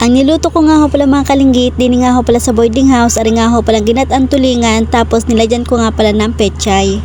Ang niluto ko nga ho pala mga kalinggit, din nga ho pala sa boarding house, ari nga ho pala ginat ang tulingan, tapos nilagyan ko nga pala ng pechay.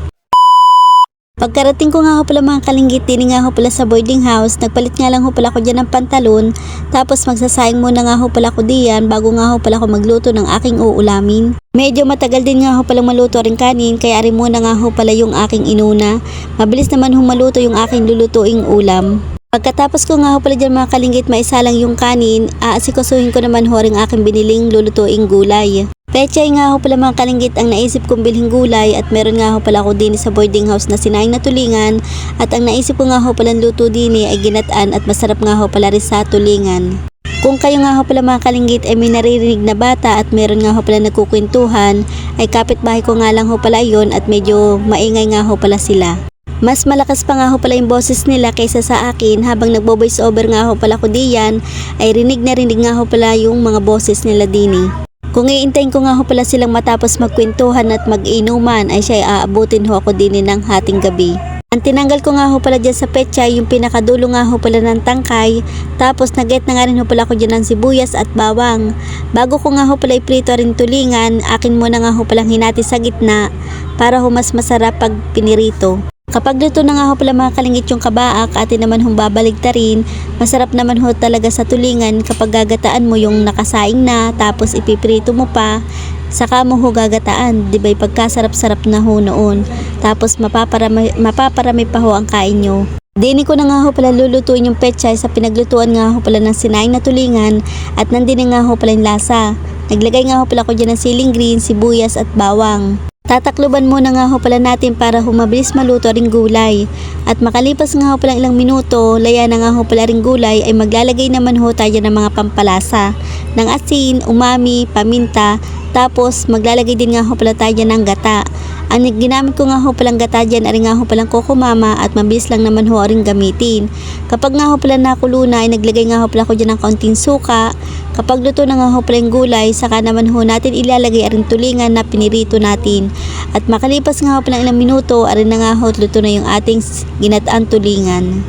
Pagkarating ko nga ho pala mga kalinggit, din nga ho pala sa boarding house, nagpalit nga lang ho pala ko dyan ng pantalon, tapos magsasayang muna nga ho pala ko diyan bago nga ho pala ko magluto ng aking uulamin. Medyo matagal din nga ho palang maluto rin kanin, kaya ari muna nga ho pala yung aking inuna. Mabilis naman humaluto yung aking lulutuing ulam. Pagkatapos ko nga ho pala dyan mga kalinggit, maisa lang yung kanin, aasikasuhin ko naman ho rin aking biniling lulutuing gulay. Pechay nga ho pala mga kalinggit ang naisip kong bilhin gulay at meron nga ho pala ako din sa boarding house na sinaing na tulingan at ang naisip ko nga ho pala luto din ay ginataan at masarap nga ho pala rin sa tulingan. Kung kayo nga ho pala mga kalinggit ay may naririnig na bata at meron nga ho pala nagkukwentuhan ay kapitbahay ko nga lang ho pala yon at medyo maingay nga ho pala sila. Mas malakas pa nga ho pala yung boses nila kaysa sa akin habang nagbo-voice over nga ho pala ko diyan ay rinig na rinig nga ho pala yung mga boses nila dini. Kung iintayin ko nga ho pala silang matapos magkwentuhan at mag-inuman ay siya ay aabutin ho ako dini ng hating gabi. Ang tinanggal ko nga ho pala dyan sa pechay, yung pinakadulo nga ho pala ng tangkay, tapos naget na nga rin ho pala ko dyan ng sibuyas at bawang. Bago ko nga ho pala iprito rin tulingan, akin muna nga ho palang hinati sa gitna para ho mas masarap pag pinirito. Kapag luto na nga ho pala mga kalingit yung kabaak, atin naman hong babaligtarin, masarap naman ho talaga sa tulingan kapag gagataan mo yung nakasaing na, tapos ipiprito mo pa, saka mo ho gagataan, di ba pagkasarap-sarap na ho noon. Tapos mapaparami, mapaparami pa ho ang kain nyo. Dini ko na nga ho pala lulutuin yung pechay sa pinaglutuan nga ho pala ng sinaing na tulingan at nandini nga ho pala yung lasa. Naglagay nga ho pala ko dyan ng siling green, sibuyas at bawang. Tatakluban muna nga ho pala natin para humabilis maluto ring gulay. At makalipas nga ho pala ilang minuto, laya na nga ho pala ring gulay ay maglalagay naman ho tayo ng mga pampalasa. Ng asin, umami, paminta, tapos maglalagay din nga ho pala tayo ng gata. Ang ginamit ko nga ho palang gata dyan ay nga ho palang kokomama at mabilis lang naman ho rin gamitin. Kapag nga ho pala nakulo na ay naglagay nga ho pala ko dyan ng kaunting suka. Kapag luto na nga ho pala yung gulay, saka naman ho natin ilalagay aring tulingan na pinirito natin. At makalipas nga ho pala ilang minuto, arin na nga ho luto na yung ating ginataan tulingan.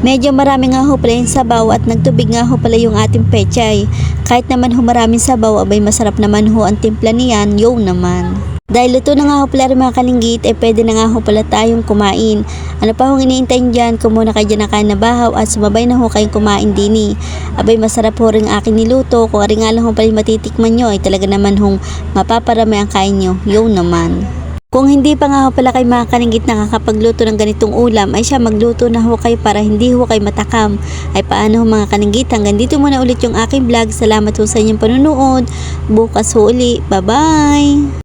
Medyo marami nga ho pala yung sabaw at nagtubig nga ho pala yung ating pechay. Kahit naman ho maraming sabaw, abay masarap naman ho ang timpla niyan, yung naman. Dahil luto na nga ho pala mga kalinggit, eh pwede na nga ho pala tayong kumain. Ano pa hong iniintay dyan, kung muna kayo dyan nakain na bahaw at sumabay na ho kayong kumain dini. Abay masarap ho rin aking niluto, kung ari nga lang ho pala matitikman nyo, ay talaga naman hong mapaparami ang kain nyo, yung naman. Kung hindi pa nga ho pala kayo mga kalinggit nakakapagluto ng ganitong ulam, ay siya magluto na ho kayo para hindi ho kayo matakam. Ay paano ho mga kalinggit, hanggang dito muna ulit yung aking vlog. Salamat ho sa inyong panunood. Bukas ho uli. Bye-bye!